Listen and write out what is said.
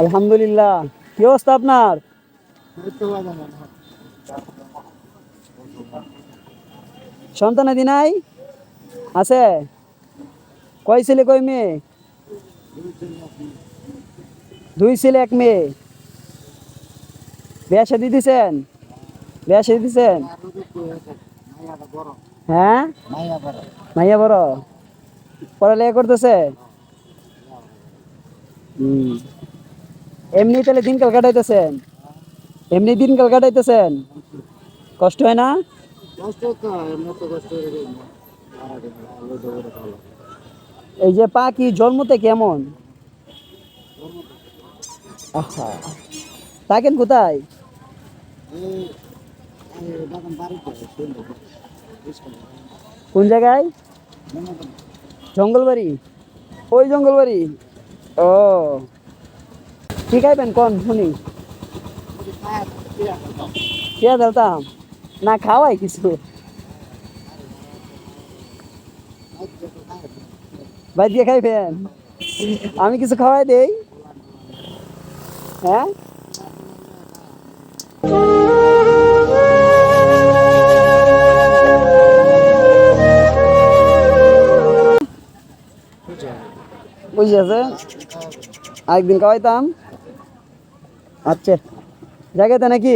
আলহামদুলিল্লাহ। কি অবস্থা আপনার? সন্তান আদি নাই? আছে? কয় ছেলে, কয় মেয়ে? দুই ছেলে, এক মেয়ে। বিয়া শাদি দিছেন? বিয়া দিছেন? হ্যাঁ? মাইয়া বড়। পড়ালেখা করতেছে। এমনি তাহলে দিনকাল কাটাইতেছেন? এমনি দিনকাল কাটাইতেছেন? কষ্ট হয় না? এই যে পাখি জন্মতে কেমন? আহা। থাকেন কোথায়? কোন জায়গায়? জঙ্গলবাড়ি। ওই জঙ্গলবাড়ি? ও। কি খাইবেন কোন, শুনি? কে দিতাম না, খাওয়াই কিছু। ভাই, দিয়ে খাইবেন? আমি কিছু খাওয়াই দেই। হ্যাঁ? বুঝেছে আরেকদিন খাওয়াইতাম আচ্ছা জায়গাতে নাকি